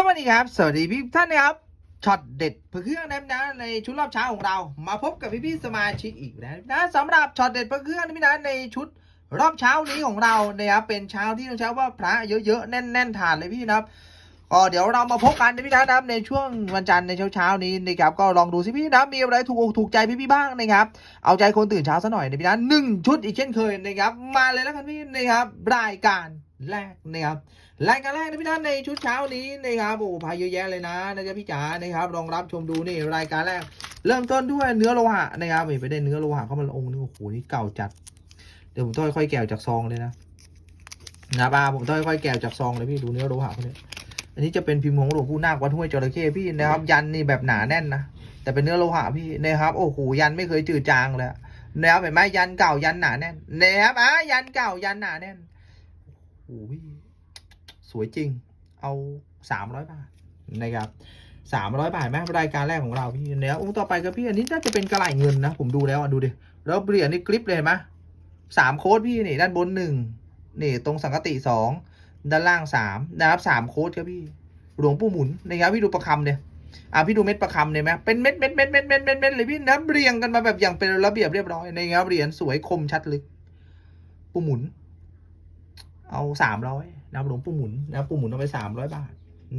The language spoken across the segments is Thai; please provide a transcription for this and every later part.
สวัสดีครับ สวัสดีพี่ท่านนะครับช็อตเด็ดเพื่อเครื่องนะนะในชุดรอบเช้าของเรา มาพบกับพี่พี่ๆสมาชิกอีกแล้วนะสำหรับช็อตเด็ดเพื่อเครื่องนะพี่นะในชุดรอบเช้านี้ของเรานะครับเป็นเช้าที่ต้องเช้าว่าพระเยอะๆแน่นๆฐานเลยพี่นะครับก็เดี๋ยวเรามาพบกันนะพี่นะครับในช่วงวันจันทร์ในเช้าๆนี้นะครับก็ลองดูสิพี่นะมีอะไรถูกอกถูกใจพี่ๆบ้างนะครับเอาใจคนตื่นเช้าซะหน่อยนะพี่นะหนึ่งชุดอีกเช่นเคยนะครับมาเลยแล้วกันพี่นะครับรายการ แรกนะครับรายการแรกนะพี่ท่านในชุดเช้านี้นะครับโอ้พายเยอะแยะเลยนะนะจ๊ะพี่จ๋านะครับลองรับชมดูนี่รายการแรก เริ่มต้นด้วยเนื้อโลหะนะครับไปได้เนื้อโลหะเข้ามาองค์นึงโอ้โหนี่เก่าจัดเดี๋ยวผมต้องค่อยแกะจากซองเลยนะนะป้าผมต้องค่อยแกะจากซองเลยพี่ดูเนื้อโลหะเขาเนี่ยอันนี้จะเป็นพิมพ์ของหลวงปู่นาควัดห้วยจระเข้พี่นะครับ ยันนี่แบบหนาแน่นนะแต่เป็นเนื้อโลหะพี่นะครับโอ้โหยันไม่เคยจืดจางเลยนะครับเห็นไหมยันเก่ายันหนาแน่นนะครับอะยันเก่ายันหนาแน่น โอ้โหพี่สวยจริง เอาสามร้อยบาทนะครับสามร้อยบาทไหมรายการแรกของเราพี่เนี่ยองค์ต่อไปครับพี่อันนี้น่าจะเป็นกระไหล่เงินนะ ผมดูแล้วอะดูดิแล้วเหรียญนี่กริปเลยเห็นไหมสามโค้ดพี่นี่ด้านบนหนึ่งนี่ตรงสังกติสองด้านล่างสามนะครับสามโค้ดครับพี่หลวงปู่หมุนนะครับพี่ดูประคำเนี่ยอะพี่ดูเม็ดประคำเนี่ยไหมเป็นเม็ดเม็ดเม็ดเม็ดเม็ดเม็ดเม็ดเลยพี่นะเรียงกันมาแบบอย่างเป็นระเบียบเรียบร้อยนะครับเหรียญสวยคมชัดลึก ปู่หมุน เอาสามร้อยนะครับหลวงปู่หมุนนะครับปู่หมุนเอาไปสามร้อยบาท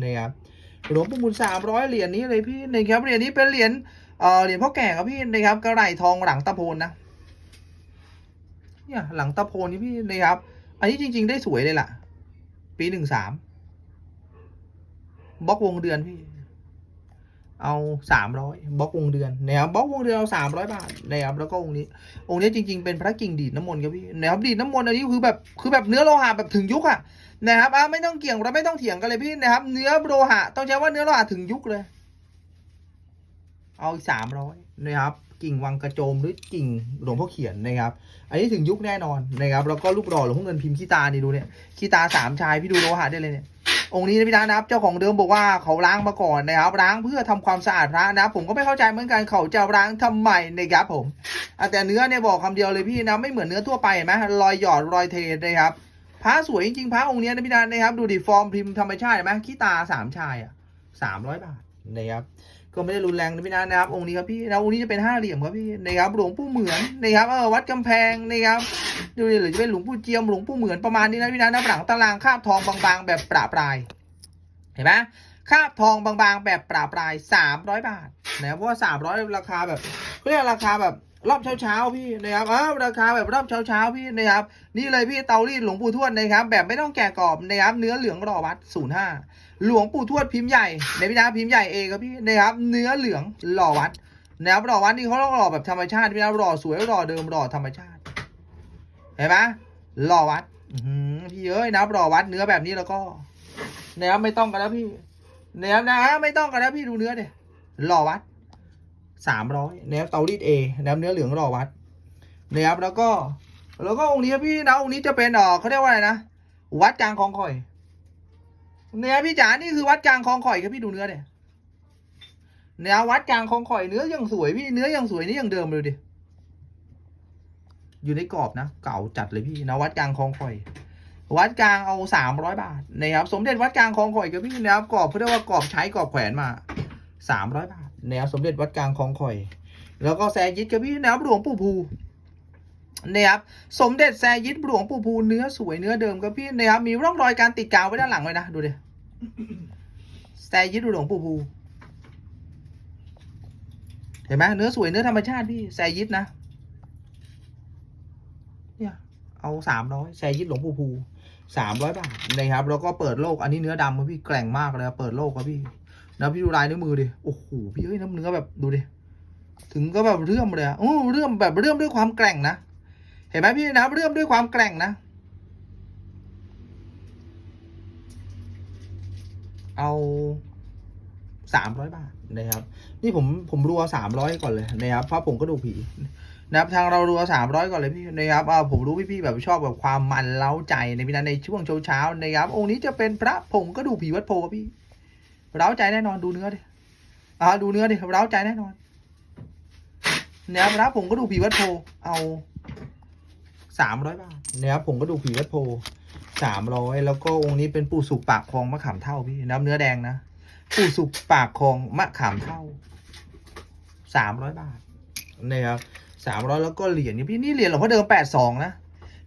นะครับหลวงปู่หมุนสามร้อยเหรียญนี้เลยพี่นะครับเหรียญนี้เป็นเหรียญเอ่อเหรียญพ่อแก่ครับพี่นะครับกระไหลทองหลังตะโพนนะเนี่ยหลังตะโพนนี่พี่นะครับ อันนี้จริง ๆ ได้สวยเลยล่ะ ปีหนึ่งสามบล็อกวงเดือนพี่ เอาสามร้อยบล็อกวงเดือนนะครับบล็อกวงเดือนเอาสามร้อยบาทนะครับแล้วก็องค์นี้ องค์นี้จริง ๆเป็นพระกิ่งดีดน้ำมนต์ครับพี่นะครับดีดน้ำมนต์อันนี้คือแบบคือแบบเนื้อโลหะแบบถึงยุคอะนะครับอะไม่ต้องเกี่ยงเราไม่ต้องเถียงกันเลยพี่นะครับ เนื้อโลหะต้องใช้ว่าเนื้อโลหะถึงยุคเลย เอาอีกสามร้อยนะครับกิ่งวังกระโจมหรือกิ่งหลวงพ่อเขียนนะครับ อันนี้ถึงยุคแน่นอนนะครับแล้วก็ลูกหล่อหลวงพ่อเงินพิมพ์ขี้ตานี่ดูเนี่ยขี้ตาสามชายพี่ดูโลหะได้เลยเนี่ย องค์นี้นะพี่นะนะครับ เจ้าของเดิมบอกว่าเขาล้างมาก่อนนะครับล้างเพื่อทำความสะอาดพระนะผมก็ไม่เข้าใจเหมือนกันเขาจะล้างทำไมนะครับผมแต่เนื้อเนี่ยบอกคำเดียวเลยพี่นะไม่เหมือนเนื้อทั่วไปเห็นไหมรอยหยอดรอยเทนะครับพระสวยจริงๆพระองค์นี้นะพี่นะนะครับ ดูดิฟอร์มพิมพ์ธรรมชาติเห็นไหมขี้ตาสามชายอะสามร้อยบาทนะครับก็ไม่ได้รุนแรงนะพี่นะนะครับองค์นี้ครับพี่นะองค์นี้จะเป็นห้าเหลี่ยมครับพี่นะครับหลวงปู่เหมือนนะครับเออวัดกำแพงนะครับ ดูดิหรือจะเป็นหลวงปู่เจียมหลวงปู่เหมือนประมาณนี้นะพี่นะหน้าหลังตารางคาบทองบางๆ แบบประปราย เห็นไหมคาบทองบางๆ แบบปราปรายสามร้อยบาทนะเพราะว่าสามร้อยราคาแบบเขาเรียกราคาแบบรอบเช้าๆพี่นะครับอ้าวราคาแบบรอบเช้าๆพี่นะครับ นี่เลยพี่เตารีดหลวงปู่ทวดนะครับ แบบไม่ต้องแกะกรอบนะครับ เนื้อเหลืองรอวัดศูนย์ห้าหลวงปู่ทวดพิมพ์ใหญ่ในพี่นะพิมพ์ใหญ่เองครับพี่นะครับ เนื้อเหลืองหล่อวัดนะครับหล่อวัดนี่เขาต้องหล่อแบบธรรมชาติพี่นะหล่อสวยหล่อเดิมหล่อธรรมชาติ เห็นไหมหล่อวัดพี่เอ้ยนะหล่อวัดเนื้อแบบนี้แล้วก็นะครับไม่ต้องกันแล้วพี่นะครับนะไม่ต้องกันนะพี่ดูเนื้อเดี๋ยหล่อวัดสามร้อยนะครับเตารีดเอนะครับเนื้อเหลืองหล่อวัดนะครับแล้วก็ แล้วก็องค์นี้พี่นะองค์นี้จะเป็นเออเขาเรียกว่าอะไรนะวัดกลางคลองข่อยเนี่ยพี่จ๋านี่คือวัดกลางคลองข่อยครับพี่ดูเนื้อเนี่ยเนี่ยวัดกลางคลองข่อยเนื้อยังสวยพี่เนื้อยังสวยนี่ยังเดิมเลยดิ อยู่ในกรอบนะ เก่าจัดเลยพี่นะวัดกลางคลองข่อย วัดกลางเอาสามร้อยบาทนะครับสมเด็จวัดกลางคลองข่อยกับพี่นะครับกรอบเขาเรียกว่ากรอบใช้กรอบแขวนมาสามร้อยบาทนะครับสมเด็จวัดกลางคลองข่อย แล้วก็แซยิดกับพี่นะครับหลวงปู่ภูนะครับสมเด็จแซยิดหลวงปู่ภูเนื้อสวยเนื้อเดิมกับพี่นะครับมีร่องรอยการติดกาวไว้ด้านหลังเลยนะดูดิแซยิดหลวงปู่ภูเห็นไหมเนื้อสวยเนื้อธรรมชาติพี่แซยิดนะ เอาสามร้อยแซยิดหลวงปู่ภูสามร้อยบาทนะครับ แล้วก็เปิดโลกอันนี้เนื้อดำครับพี่แกร่งมากเลยครับเปิดโลกครับพี่นะพี่ดูลายนิ้วมือดิโอ้โหพี่เอ้ยน้ำเนื้อแบบดูดิถึงก็แบบเรื่อมเลยอะโอ้เรื่อมแบบเรื่อมด้วยความแกร่งนะเห็นไหมพี่นะเรื่อมด้วยความแกร่งนะ เอาสามร้อยบาท นะครับ นี่ผมผมรัวสามร้อยก่อนเลยนะครับเพราะผมก็ดูผีนะครับทางเรารัวสามร้อยก่อนเลยพี่นะครับอ่าผมรู้พี่ๆแบบชอบแบบความมันเล้าใจในพี่นะในช่วงเช้าๆนะครับ องค์นี้จะเป็นพระผงก็ดูผีวัดโพพี่เร้าใจแน่นอนดูเนื้อดิอ่าดูเนื้อดิเร้าใจแน่นอนนะครับพระผงก็ดูผีวัดโพเอาสามร้อยบาทนะครับผมก็ดูผีวัดโพสามร้อยแล้วก็องค์นี้เป็นปู่สุกปากคลองมะขามเท่าพี่นะครับเนื้อแดงนะ ปู่สุกปากคลองมะขามเท่าสามร้อยบาทนะครับสามร้อยแล้วก็เหรียญนี่พี่นี่เหรียญหลวงพ่อเดิมแปดสองนะ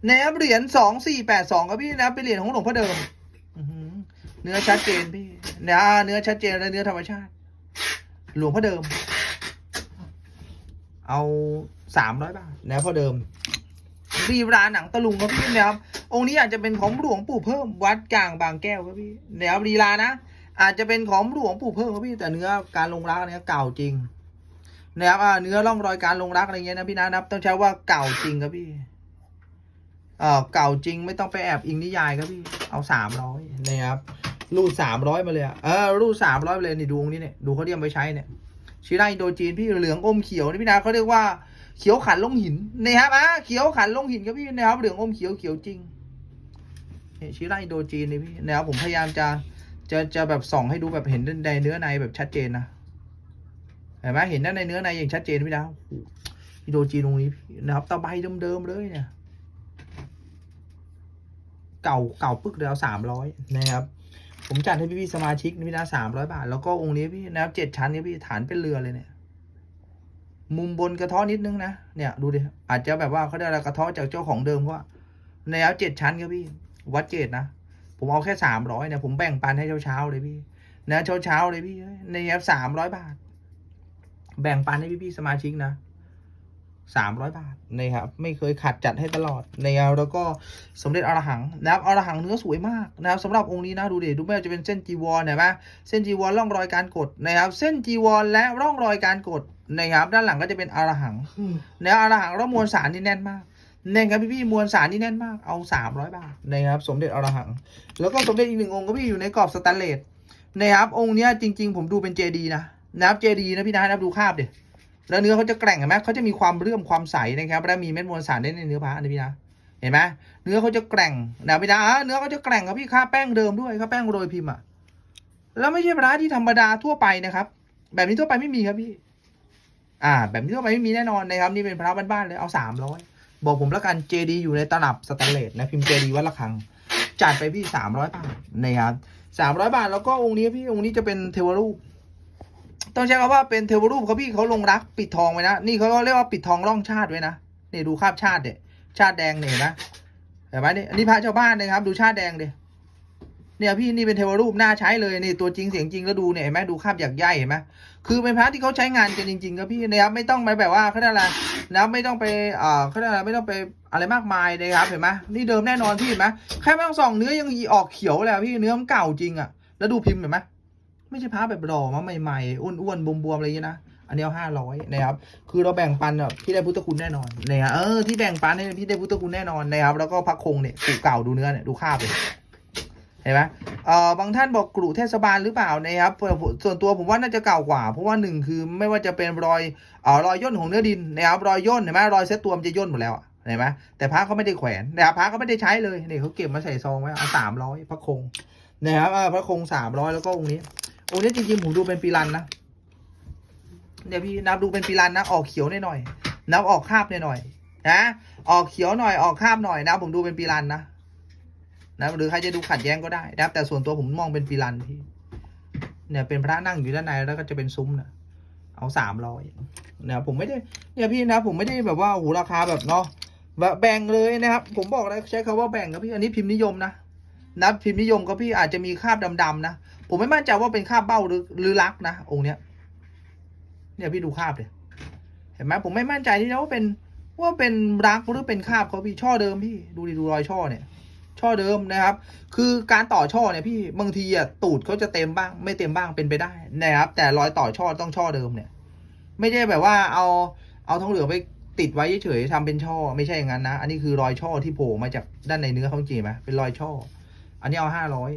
นะครับเหรียญสองสี่แปดสองครับพี่นะเป็นเหรียญของหลวงพ่อเดิมเนื้อชัดเจนพี่เนื้อเนื้อชัดเจนและเนื้อธรรมชาติ หลวงพ่อเดิม เอาสามร้อยบาทนะพ่อเดิมรีราหนังตะลุงครับพี่นะครับองค์นี้อาจจะเป็นของหลวงปู่เพิ่มวัดกลางบางแก้วครับพี่นะครับรีรานะ อาจจะเป็นของหลวงปู่เพิ่มครับพี่แต่เนื้อการลงรักเนี่ยเก่าจริงนะครับอ่าเนื้อร่องรอยการลงรักอะไรเงี้ยนะพี่นะนับ ต้องใช้ว่าเก่าจริงครับพี่เอ่อเก่าจริงไม่ต้องไปแอบอิงนิยายครับพี่เอาสามร้อยนะครับรูดสามร้อยมาเลยอะเออรูดสามร้อยเลยนี่ดูองนี้เนี่ยดูเขาเรียมไปใช้เนี่ยชิราอินโดจีนพี่เหลืองอมเขียวนี่พี่นะเขาเรียกว่าเขียวขันลงหินนะครับอะเขียวขันลงหินครับพี่นะครับเหลืองอมเขียวเขียวจริงนี่ชิราอินโดจีนนี่พี่นะครับผมพยายามจะ จะจะแบบส่องให้ดูแบบเห็นในเนื้อในแบบชัดเจนนะเห็นไหมเห็นด้านในเนื้อในอย่างชัดเจนพี่นะโอ้โหอินโดจีนตรงนี้นะครับตะไบเดิมๆเลยเนี่ย เก่าเก่าปึ๊กแล้วสามร้อยนะครับ ผมจัดให้พี่ๆสมาชิกนะพี่นะสามร้อยบาท แล้วก็องค์นี้พี่นะครับเจ็ดชั้นนี่พี่ฐานเป็นเรือเลยเนี่ย มุมบนกระท้อนิดนึงนะเนี่ยดูดิอาจจะแบบว่าเขาได้อะไรกระท้อจากเจ้าของเดิมเขาอะแนวเจ็ดชั้นครับพี่ วัดเจดนะ ผมเอาแค่สามร้อยเนี่ยผมแบ่งปันให้เช้าๆเลยพี่ นะเช้าเช้าๆเลยพี่ในแอปสามร้อยบาท แบ่งปันให้พี่ๆสมาชิกนะสามร้อยบาทนะครับ ไม่เคยขัดจัดให้ตลอดนะครับแล้วก็สมเด็จอรหังนะครับอรหังเนื้อสวยมากนะครับสำหรับองค์นี้นะดูดิดูไม่ว่าจะเป็นเส้นจีวรเห็นไหมเส้นจีวรร่องรอยการกดนะครับ เส้นจีวรและร่องรอยการกดนะครับ ด้านหลังก็จะเป็นอรหังเนื้ออรหังแล้วมวลสารนี่แน่นมากแน่นครับพี่พี่มวลสารนี่แน่นมากเอาสามร้อยบาทนะครับสมเด็จอรหัง แล้วก็สมเด็จอีกหนึ่งองค์ก็พี่อยู่ในกรอบสแตนเลสนะครับองค์เนี้ยจริง ๆ ผมดูเป็นเจดีนะนะครับเจดีนะพี่นะนับดูคาบเดิแล้วเนื้อเขาจะแกร่งเห็นไหมเขาจะมีความเรื่อมความใสนะครับและมีเม็ดมวลสารได้ในเนื้อพระนะพี่นะเห็นไหมเนื้อเขาจะแกร่งนะพี่นะอ่าเนื้อเขาจะแกร่งครับพี่ค่าแป้งเดิมด้วยค่าแป้งโรยพิมพ์อะแล้วไม่ใช่พระที่ธรรมดาทั่วไปนะครับ แบบนี้ทั่วไปไม่มีครับพี่ อ่า แบบนี้ทั่วไปไม่มีแน่นอนนะครับ นี่เป็นพระบ้านๆเลยเอาสามร้อย บอกผมแล้วกันเจดีอยู่ในตลับสแตนเลสนะพิมพ์เจดีวัดละคัง จัดไปพี่สามร้อยบาทนะครับสามร้อยบาทแล้วก็องค์นี้พี่องค์นี้จะเป็นเทวรูป ต้องใช้คำว่าเป็นเทวรูปเขาพี่เขาลงรักปิดทองไว้นะนี่เขาเรียกว่าปิดทองร่องชาติไว้นะนี่ดูคาบชาติเด็ชาติแดงเนี่ยเห็นไหมเห็นไหมนี่อันนี้พระชาวบ้านนะครับ ดูชาติแดงเด็เนี่ยพี่นี่เป็นเทวรูปน่าใช้เลยนี่ตัวจริงเสียงจริงแล้วดูเนี่ยเห็นไหมดูคาบหยักใยเห็นไหม คือเป็นพระที่เขาใช้งานกันจริงๆครับพี่นะครับไม่ต้องไปแบบว่าเขาเรียกอะไรนะไม่ต้องไปเอ่อเขาเรียกอะไรไม่ต้องไปอะไรมากมายนะครับเห็นไหมนี่เดิมแน่นอนพี่เห็นไหมแค่ไม่ต้องส่องเนื้อยังออกเขียวเลยอะพี่เนื้อมันเก่าจริงอะแล้วดูพิมพ์เห็นไหมไม่ใช่พระแบบหล่อมาใหม่ๆอ้วนๆบวมๆอะไรอย่างนี้นะอันนี้เอาห้าร้อยนะครับ คือเราแบ่งปันอะพี่ได้พุทธคุณแน่นอนนะครับเออที่แบ่งปันให้พี่ได้พุทธคุณแน่นอนนะครับ แล้วก็พระคงเนี่ยกรุเก่าดูเนื้อเนี่ยดูคราบเลย เห็นไหมเอ่อบางท่านบอกกรุเทศบาลหรือเปล่านะครับ ส่วนตัวผมว่าน่าจะเก่ากว่า เพราะว่าหนึ่งคือไม่ว่าจะเป็นรอยเอ่อรอยย่นของเนื้อดินนะครับรอยย่นเห็นไหมรอยเซตตัวมันจะย่นหมดแล้วเห็นไหมแต่พระเขาไม่ได้แขวนนะครับพระเขาไม่ได้ใช้เลยนี่เขาเก็บมาใส่ซองไว้เอาสามร้อยพระคงนะครับเออพระคงสามร้อยแล้วก็องค์นี้โอ้เนี่ยจริงๆผมดูเป็นปีรันนะเดี๋ยวพี่นับดูเป็นปีรันนะออกเขียวหน่อยๆนับออกคาบหน่อยๆนะออกเขียวหน่อยออกคาบหน่อยนะผมดูเป็นปีรันนะ นะหรือใครจะดูขัดแย้งก็ได้นะครับแต่ส่วนตัวผมมองเป็นปีรันพี่เนี่ยเป็นพระนั่งอยู่ด้านในแล้วก็จะเป็นซุ้มนะเอาสามร้อยเนี่ยผมไม่ได้เนี่ยพี่นะผมไม่ได้แบบว่าโอ้โหราคาแบบเนาะแบบแบ่งเลยนะครับ ผมบอกเลยใช้คำว่าแบ่งครับพี่อันนี้พิมพ์นิยมนะนะพิมพ์นิยมก็พี่อาจจะมีคราบดำๆนะผมไม่มั่นใจว่าเป็นคราบเบ้าหรือหรือรักนะองค์เนี้ย เนี่ยพี่ดูคราบเลยเห็นไหมผมไม่มั่นใจที่นะว่าเป็นว่าเป็นรักหรือเป็นคราบเขาพี่ช่อเดิมพี่ดูดิดูรอยช่อเนี่ย ช่อเดิมนะครับ คือการต่อช่อเนี่ยพี่บางทีอะตูดเขาจะเต็มบ้าง ไม่เต็มบ้างเป็นไปได้นะครับ แต่รอยต่อช่อต้องช่อเดิมเนี่ย ไม่ได้แบบว่าเอาเอาทองเหลืองไปติดไว้เฉยๆทำเป็นช่อ ไม่ใช่อย่างนั้นนะ อันนี้คือรอยช่อที่โผล่มาจากด้านในเนื้อเขาจริงไหมเป็นรอยช่อ อันนี้เอาห้าร้อย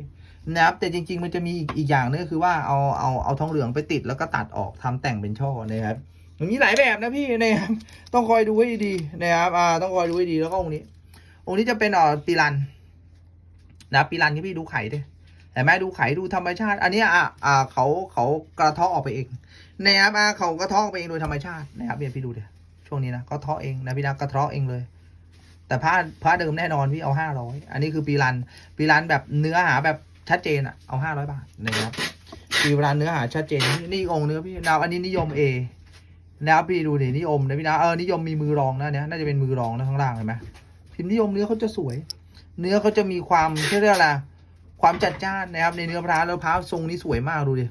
นะครับ แต่จริง ๆ มันจะมีอีกอย่างนึงคือว่าเอาเอาเอาทองเหลืองไปติดแล้วก็ตัดออกทำแต่งเป็นช่อนะครับมันมีหลายแบบนะพี่นะครับต้องคอยดูให้ดีนะครับอ่าต้องคอยดูให้ดีแล้วก็องค์นี้องค์นี้จะเป็นอ่อปีรัน นะปีรันที่พี่ดูไข่ดิเห็นไหมดูไข่ดูธรรมชาติ อันนี้อะอ่าเขาเขากระเทาะออกไปเองนะครับอ่าเขากระเทาะออกไปเองโดยธรรมชาตินะครับเนี่ยพี่ดูเดิช่วงนี้นะก็เทาะเองนะพี่นะกระเทาะเองเลย แต่ผ้าผ้าเดิมแน่นอนพี่เอาห้าร้อยอันนี้คือปีรันปีรันแบบเนื้อหาแบบชัดเจนอะเอาห้าร้อยบาทนะครับปีเวลาเนื้อหาชัดเจนนี่นี่องค์เนื้อพี่นะครับอันนี้นิยม A นะครับพี่ดูดินิยมนะพี่นะเออนิยมมีมือรองนะเนี่ยน่าจะเป็นมือรองนะข้างล่างเห็นไหมพิมพ์นิยมเนื้อเขาจะสวย เนื้อเขาจะมีความเรียกอะไรความจัดจ้านนะครับ ในเนื้อพร้าวแล้วพร้าวทรงนี้สวยมากดูดิ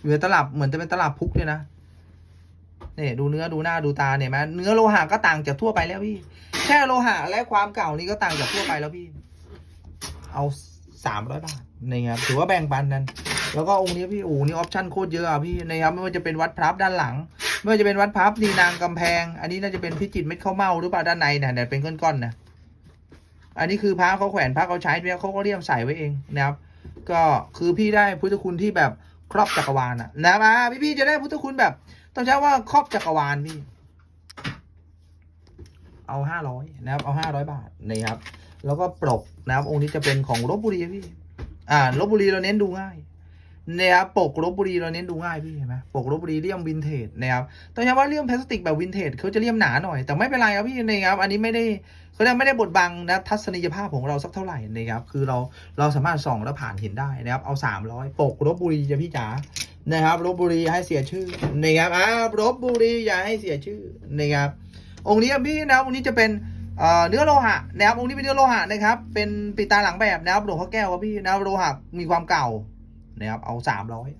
อยู่ในตลับเหมือนจะเป็นตลับพุกเลยนะเนี่ยดูเนื้อดูหน้าดูตาเนี่ยไหมเนื้อโลหะก็ต่างจากทั่วไปแล้วพี่ แค่โลหะและความเก่านี่ก็ต่างจากทั่วไปแล้วพี่ เอาสามร้อยบาทนะครับถือว่าแบ่งปันกันแล้วก็องค์นี้พี่โอ้นี่ออปชั่นโคตรเยอะอะพี่นะครับไม่ว่าจะเป็นวัดพรับด้านหลัง ไม่ว่าจะเป็นวัดพรับนีนางกำแพง อันนี้น่าจะเป็นพิจิตรเม็ดข้าวเมาหรือเปล่าด้านในเนี่ยเป็นก้อนๆนะ อันนี้คือพระเขาแขวนพระเขาใช้เนี่ยเขาก็เรียมใส่ไว้เองนะครับ ก็คือพี่ได้พุทธคุณที่แบบครอบจักรวาลอะนะครับอ่าพี่พี่ๆจะได้พุทธคุณแบบ ต้องใช้ว่าครอบจักรวาลพี่ เอาห้าร้อยนะครับ เอาห้าร้อยบาทนะครับ แล้วก็ปลกนะครับ องค์นี้จะเป็นของลบบุรีพี่ อ่าลบบุรีเราเน้นดูง่ายนะครับปกลบบุรีเราเน้นดูง่ายพี่เห็นไหมปกลบบุรีเลี่ยมวินเทจนะครับต้องใช้ว่าเลี่ยมพลาสติกแบบวินเทจเขาจะเลี่ยมหนาหน่อย แต่ไม่เป็นไรครับพี่นะครับอันนี้ไม่ได้ เขาเรียกไม่ได้บดบังนะทัศนียภาพของเราสักเท่าไหร่นะครับคือเราเราสามารถส่องแล้วผ่านเห็นได้นะครับเอาสามร้อยปกลบบุรีจะพี่จ๋านะครับลบบุรีให้เสียชื่อนะครับอ่าลบบุรีอย่าให้เสียชื่อนะครับองค์นี้พี่นะครับองค์นี้จะเป็นเอ่อเนื้อโลหะนะครับองค์นี้เป็นเนื้อโลหะนะครับเป็นปิดตาหลังแบบนะครับหลวงพ่อแก้วครับพี่นะโลหะมีความเก่านะครับเอาสามร้อย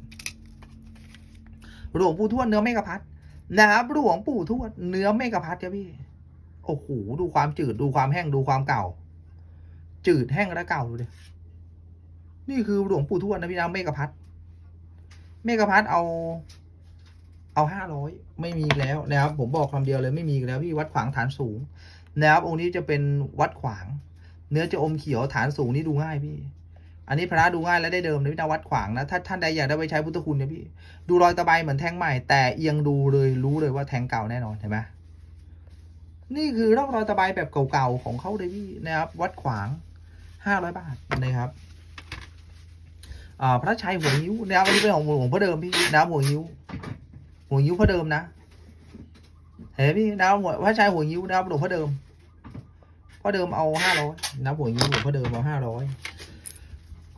หลวงปู่ทวดเนื้อเมกะพัดนะครับหลวงปู่ทวดเนื้อเมกะพัดครับพี่ โอ้โหดูความจืดดูความแห้งดูความเก่า จืดแห้งและเก่าดูดินี่คือหลวงปู่ทวดนะพี่นะเมกะพัดเมกะพัดเอา เอาห้าร้อยไม่มีแล้วนะครับ ผมบอกคำเดียวเลยไม่มีแล้วพี่วัดขวางฐานสูงนะครับองค์นี้จะเป็นวัดขวาง เนื้อจะอมเขียวฐานสูงนี่ดูง่ายพี่ อันนี้พระดูง่ายและได้เดิมเลยพี่นะวัดขวางนะถ้าท่านใดอยากได้ไปใช้พุทธคุณเนี่ยพี่ ดูรอยตะไบเหมือนแทงใหม่แต่เอียงดูเลยรู้เลยว่าแทงเก่าแน่นอนเห็นไหม นี่คือร่องรอยตะไบแบบเก่าๆของเขาเลยพี่นะครับ วัดขวางห้าร้อยบาทนะครับพระชัยหัวนิ้วนะครับอันนี้เป็นของหลวงพ่อเดิมพี่นะครับหัวนิ้วหัวยิ้วพ่อเดิมนะเห็นพี่นะครับหัวพระชายหัวยิ้วนะครับหลวงพ่อเดิมพ่อเดิมเอาห้าร้อยนะครับหัวยิ้วหลวงพ่อเดิมเอาห้าร้อย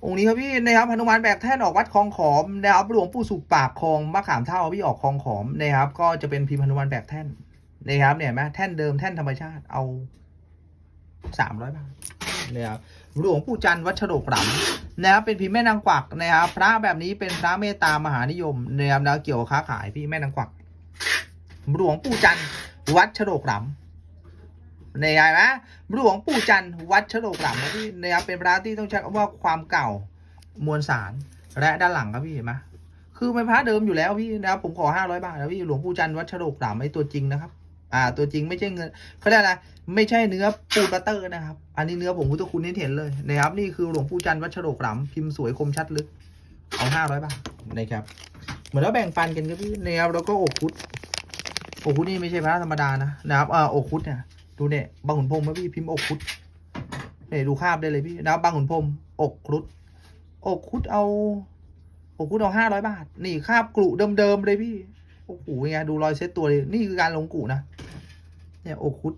องค์นี้ครับพี่นะครับหนุมานแบกแท่นออกวัดคลองขอมนะครับหลวงปู่สุขปากคลองมะขามเท่าพี่ออกคลองขอมนะครับก็จะเป็นพิมพ์หนุมานแบกแท่น นะครับเนี่ยไหมแท่นเดิมแท่นธรรมชาติเอาสามร้อยบาทนะครับหลวงปู่จันทร์วัดฉโดกหลำนะครับเป็นพิมพ์แม่นางกวักนะครับพระแบบนี้เป็นพระเมตตามหานิยมนะครับแล้วเกี่ยวกับค้าขายพี่แม่นางกวักหลวงปู่จันทร์วัดฉโดกหลำในไงไหมหลวงปู่จันทร์วัดฉโดกหลำนะพี่นะครับเป็นพระที่ต้องใช้คำว่าความเก่ามวลสารและด้านหลังครับพี่เห็นไหมคือเป็นพระเดิมอยู่แล้วพี่นะครับผมขอห้าร้อยบาทนะพี่หลวงปู่จันทร์วัดฉโดกหลำไอ้ตัวจริงนะครับ อ่า ตัวจริงไม่ใช่เงินเขาเรียกอะไรไม่ใช่เนื้อปูนบัตเตอร์นะครับ อันนี้เนื้อผมพุทธคุณนี่เห็นเลยนะครับ นี่คือหลวงปู่จันทร์วัดฉโดกหลำพิมพ์สวยคมชัดลึก เอาห้าร้อยบาทนะครับ เหมือนแล้วแบ่งปันกันครับพี่นะครับแล้วก็อกคุดอกคุดนี่ไม่ใช่พระธรรมดานะนะครับอ่าอกคุดเนี่ยดูเนี่ยบางขุนพรมพี่พิมพ์อกคุดเนี่ยดูคาบได้เลยพี่นะครับบางขุนพรมอกครุดอกคุดเอาอกคุดเอาห้าร้อยบาท นี่คาบกรุเดิมๆเลยพี่โอ้โหไงดูรอยเซ็ตตัวเลยนี่คือการลงกรุนะ เนี่ยโอคุด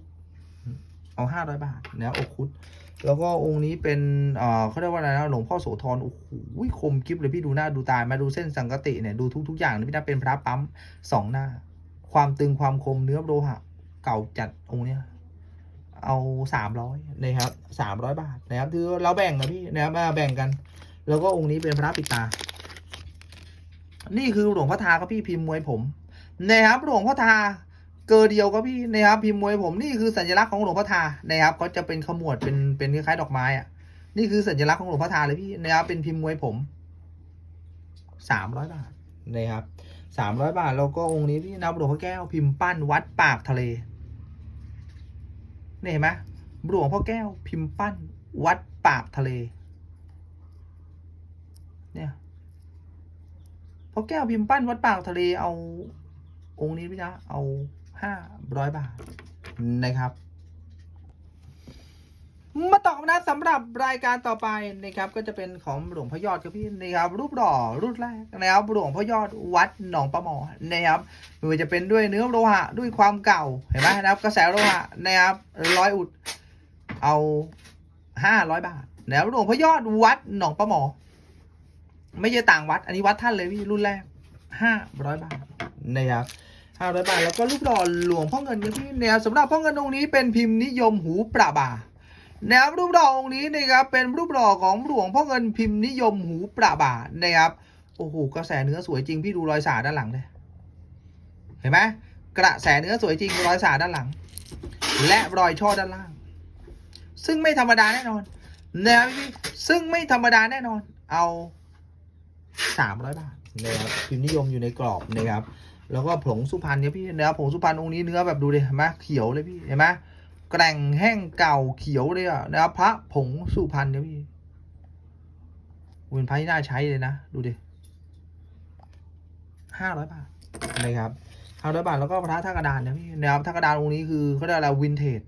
เอาห้าร้อยบาทนะโอคุดแล้วก็องค์นี้เป็นเอ่อเขาเรียกว่าอะไรนะหลวงพ่อโสธรโอ้โหคมกิฟเลยพี่ดูหน้าดูตามาดูเส้นสังกติเนี่ยดูทุกทุกๆอย่างนะพี่นะเป็นพระปั๊มสองหน้า ความตึงความคมเนื้อโลหะเก่าจัดองค์เนี้ยเอาสามร้อยนะครับสามร้อยบาทนะครับคือเราแบ่งนะพี่นะครับมาแบ่งกัน แล้วก็องค์นี้เป็นพระปิดตา นี่คือหลวงพ่อทาครับพี่พิมพ์มวยผมนะครับหลวงพ่อทา เกอเดียวก็พี่นะครับพิมพ์มวยผมนี่คือสัญลักษณ์ของหลวงพ่อทานะครับก็จะเป็นขมวดเป็นเป็นคล้ายๆดอกไม้อะนี่คือสัญลักษณ์ของหลวงพ่อทาเลยพี่นะครับเป็นพิมพ์มวยผมสามร้อยบาทนะครับสามร้อยบาทแล้วก็องค์นี้พี่นะครับหลวงพ่อแก้วพิมพ์ปั้นวัดปากทะเลนี่เห็นไหมหลวงพ่อแก้วพิมพ์ปั้นวัดปากทะเล เนี่ยพ่อแก้วพิมพ์ปั้นวัดปากทะเลเอาองค์นี้พี่นะเอา ห้าร้อยบาทนะครับ มาต่อนะสำหรับรายการต่อไปนะครับ ก็จะเป็นของหลวงพ่อยอดครับพี่นะครับ รูปหล่อรุ่นแรกนะครับหลวงพ่อยอดวัดหนองปลาหมอนะครับไม่ว่าจะเป็นด้วยเนื้อโลหะด้วยความเก่าเห็นไหมนะครับ กระแสโลหะนะครับร้อยอุดเอาห้าร้อยบาทนะครับหลวงพ่อยอดวัดหนองปลาหมอ ไม่ใช่ต่างวัด อันนี้วัดท่านเลยพี่รุ่นแรกห้าร้อยบาทนะครับ ห้าร้อยบาทแล้วก็รูปหล่อหลวงพ่อเงินครับพี่แนวสำหรับพ่อเงินองค์นี้เป็นพิมพ์นิยมหูประบาแนวรูปหล่อองค์นี้นะครับเป็นรูปหล่อของหลวงพ่อเงินพิมพ์นิยมหูประบานะครับโอ้โหกระแสเนื้อสวยจริงพี่ดูรอยสาด้านหลังเลยเห็นไหมกระแสเนื้อสวยจริงรอยสาด้านหลัง และรอยช่อด้านล่าง ซึ่งไม่ธรรมดาแน่นอนนะครับพี่ซึ่งไม่ธรรมดาแน่นอน เอาสามร้อยบาทนะครับพิมพ์นิยมอยู่ในกรอบนะครับ แล้วก็ผงสุพรรณเนี่ยพี่นะครับผงสุพรรณองค์นี้เนื้อแบบดูดิเห็นไหมเขียวเลยพี่เห็นไหมแกร่งแห้งเก่าเขียวเลยอะนะครับพระผงสุพรรณเนี่ยพี่เป็นพระที่น่าใช้เลยนะดูดิห้าร้อยบาทนะครับห้าร้อยบาทแล้วก็พระท่ากระดานเนี่ยพี่นะครับท่ากระดานองค์นี้คือเขาเรียกอะไรวินเทจ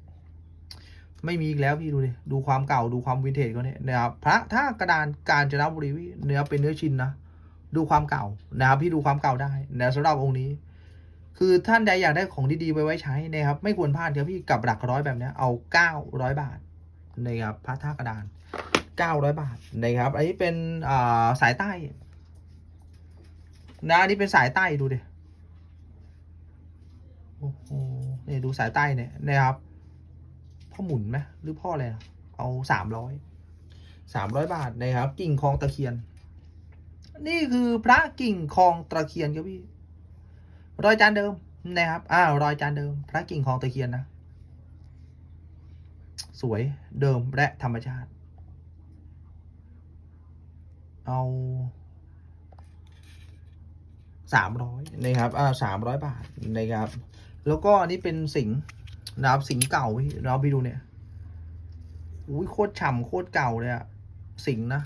ไม่มีอีกแล้วพี่ดูดิดูความเก่าดูความวินเทจเขาเนี่ยนะครับพระถ้ากระดานกาญจนบุรีพี่เนื้อเป็นเนื้อชินนะ ดูความเก่านะครับพี่ดูความเก่าได้นะสำหรับองค์นี้ คือท่านใดอยากได้ของดีๆไว้ไว้ใช้นะครับ ไม่ควรพลาดครับพี่กับหลักร้อยแบบนี้เอาเก้าร้อยบาทนะครับพระท่ากระดานเก้าร้อยบาทนะครับ อันนี้เป็นอ่าสายใต้นะอันนี้เป็นสายใต้ดูดิโอ้โหนี่ดูสายใต้เนี่ยนะครับ พ่อหมุนไหมหรือพ่ออะไรอะเอาสามร้อยสามร้อยบาทนะครับกิ่งคลองตะเคียน นี่คือพระกิ่งคลองตะเคียนครับพี่ รอยจานเดิมนะครับอ่ารอยจานเดิม พระกิ่งคลองตะเคียนนะ สวยเดิมและธรรมชาติ เอาสามร้อยนะครับ อ่าสามร้อยบาทนะครับ แล้วก็อันนี้เป็นสิงนะครับสิงเก่าพี่เราไปดูเนี่ยอุ้ยโคตรฉ่ำโคตรเก่าเลยอะสิงนะ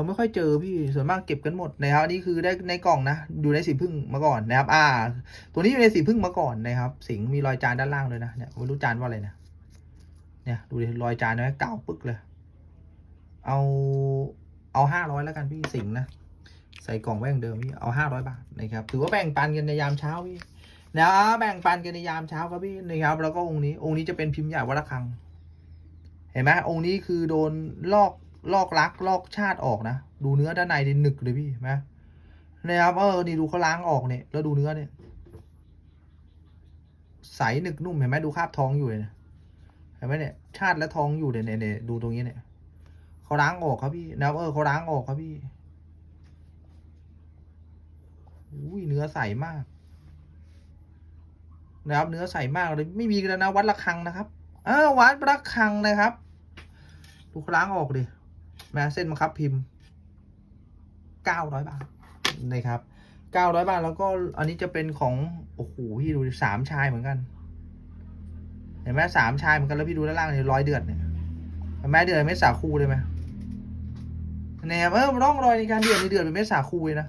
เราไม่ค่อยเจอพี่ส่วนมากเก็บกันหมดนะครับอันนี้คือได้ในกล่องนะอยู่ในสีพึ่งมาก่อนนะครับ อ่า ตัวนี้อยู่ในสีพึ่งมาก่อนนะครับ สิงมีรอยจานด้านล่างเลยนะเนี่ยไม่รู้จานว่าอะไรนะเนี่ยดูดิรอยจานนะเก่าปึ๊กเลย เอาเอาห้าร้อยแล้วกันพี่สิงนะใส่กล่องแว่งเดิมพี่เอาห้าร้อยบาทนะครับถือว่าแบ่งปันกันในยามเช้าพี่นะแบ่งปันกันในยามเช้าครับพี่นะครับแล้วก็องค์นี้องค์นี้จะเป็นพิมพ์ใหญ่วัดระฆัง เห็นไหมองค์นี้คือโดนลอก ลอกลักลอกชาติออกนะ ดูเนื้อด้านในดิหนึกเลยพี่นไหมนะครับเออนี่ดูเขาล้างออกเนี่ยแล้วดูเนื้อเนี่ยใสหนึกนุ่มเห็นไหมดูคราบท้องอยู่เนี่ยเห็นไหมเนี่ย ชาติและท้องอยู่เนี่ยเนี่ยดูตรงนี้เนี่ยเขาล้างออกครับพี่นะครับเออเขาล้างออกครับพี่อุ้ยเนื้อใสมากนะครับเนื้อใสมากเลยไม่มีแล้วนะวัดระฆังนะครับเออวัดระฆังนะครับดูคล้างออกดิ แม้เส้นบังคับพิมพ์เก้าร้อยบาทนะครับเก้าร้อยบาทแล้วก็อันนี้จะเป็นของ โอ้โหพี่ดูสามชายเหมือนกัน เห็นไหมสามชายเหมือนกันแล้วพี่ดูด้านล่างเนี่ยร้อยเดือดเนี่ยเห็นไหมเดือดเป็นเม็ดสาคูเลยไหมเนี่ยเออร่องรอยในการเดือดในเดือดเป็นเม็ดสาคูเลยนะ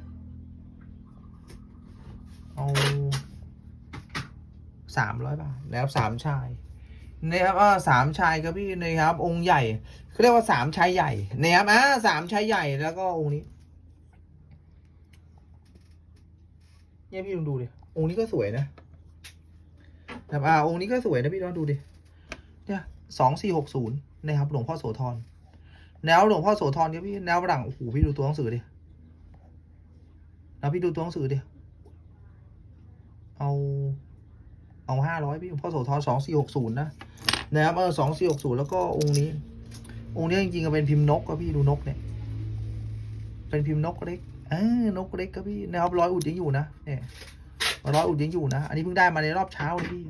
เอาสามร้อยบาทแล้วสามชาย นะครับอ่าสามชายครับพี่นะครับ องค์ใหญ่เขาเรียกว่าสามชายใหญ่นะครับอ่าสามชายใหญ่แล้วก็องค์นี้เนี่ยพี่ลองดูดิองค์นี้ก็สวยนะนะครับอ่าองค์นี้ก็สวยนะพี่ลองดูดิเนี่ยสองสี่หกศูนย์นะครับหลวงพ่อโสธรแนวหลวงพ่อโสธรครับพี่แนวหลังโอ้โหพี่ดูตัวหนังสือดิแล้วพี่ดูตัวหนังสือดิเอา เอาห้าร้อยพี่พ่อโสธรสองสี่หกศูนย์นะนะครับเออสองสี่หกศูนย์แล้วก็องค์นี้ องค์นี้จริงๆก็เป็นพิมพ์นกก็พี่ดูนกเนี่ย เป็นพิมพ์นกเล็กเออนกเล็กก็พี่นะครับร้อยอุดยังอยู่นะเนี่ยร้อยอุดยังอยู่นะ อันนี้เพิ่งได้มาในรอบเช้าเลยพี่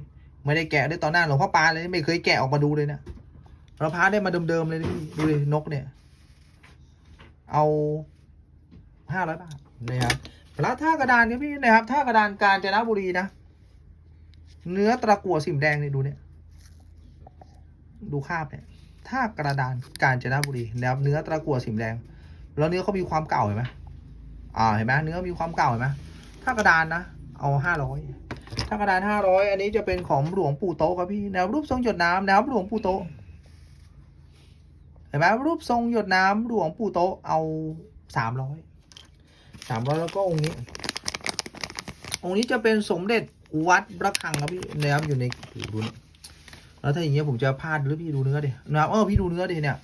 ไม่ได้แกะได้ตอนหน้าหลวงพ่อปานเลยไม่เคยแกะออกมาดูเลยเนะเราพาได้มาเดิมๆเลยพี่ดูเลยนกเนี่ย เอาห้าร้อยบาทนะครับแล้วท่ากระดานเนี่ยพี่นะครับท่ากระดานกาญจนบุรีนะ เนื้อตะกั่วสิมแดงนี่ดูเนี่ย ดูคาบเนี่ย ถ้ากระดานกาญจนบุรีนะครับเนื้อตะกั่วสิมแดง แล้วเนื้อเขามีความเก่าเห็นไหมอ่าเห็นไหมเนื้อมีความเก่าเห็นไหมถ้ากระดานนะ เอาห้าร้อยถ้ากระดานห้าร้อยอันนี้จะเป็นของหลวงปู่โตครับพี่แนวรูปทรงหยดน้ำแนวหลวงปู่โตเห็นไหมรูปทรงหยดน้ำหลวงปู่โตเอาสามร้อยสามร้อยแล้วก็องค์นี้ องค์นี้จะเป็นสมเด็จ วัดระฆังครับพี่นะครับอยู่ในดูนี่แล้วถ้าอย่างเงี้ยผมจะพลาดหรือพี่ดูเนื้อดินะครับเออพี่ดูเนื้อดิเนี่ย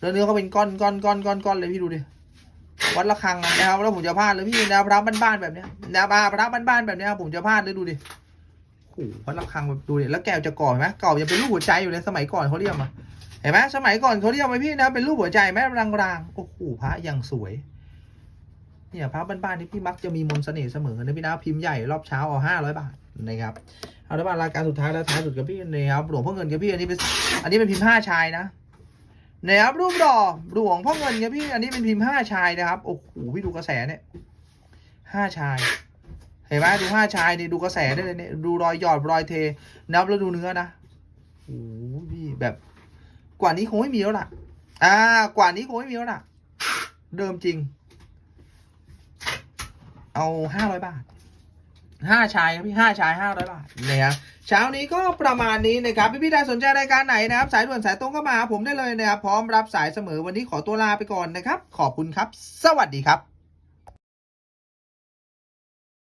แล้วเนื้อเขาเป็นก้อนก้อนก้อนก้อนก้อนเลยพี่ดูดิวัดระฆังนะครับแล้วผมจะพลาดเลยพี่แนวพระบ้านๆแบบเนี้ยแนวพระบ้านๆแบบเนี้ยผมจะพลาดเลยดูดิโอ้โหวัดระฆังแบบดูดิแล้วแก้วจะก่อเห็นไหมก่อยังเป็นรูปหัวใจอยู่เลยสมัยก่อนเขาเรียกมาเห็นไหมสมัยก่อนเขาเรียกมาพี่นะเป็นรูปหัวใจไหมรางๆโอ้โหพระยังสวยเนี่ยพระบ้านๆนี่พี่มักจะมีมนต์เสน่ห์เสมอนะพี่นะพิมพ์ใหญ่รอบเช้าเอาห้าร้อยบาท นะครับเอาละบาทรายการสุดท้ายแล้วท้ายสุดกับพี่นะครับหลวงพ่อเงินกับพี่อันนี้เป็นอันนี้เป็นพิมพ์ห้าชายนะนะครับรูปดอกหลวงพ่อเงินกับพี่อันนี้เป็นพิมพ์ห้าชายนะครับโอ้โหพี่ดูกระแสเนี่ยห้าชายเห็นไหมดูห้าชายนี่ดูกระแสได้เลยเนี่ยดูรอยหยอดรอยเทนับแล้วดูเนื้อนะโอ้โหพี่แบบกว่านี้คงไม่มีแล้วล่ะ อ่า กว่านี้คงไม่มีแล้วล่ะ เดิมจริง เอาห้าร้อยบาท ห้าชายครับพี่ห้าชายห้าร้อยบาทนะครับเช้านี้ก็ประมาณนี้นะครับพี่พี่ใดสนใจรายการไหนนะครับ สายด่วนสายตรงก็มาหาผมได้เลยนะครับ พร้อมรับสายเสมอวันนี้ขอตัวลาไปก่อนนะครับ ขอบคุณครับ สวัสดีครับ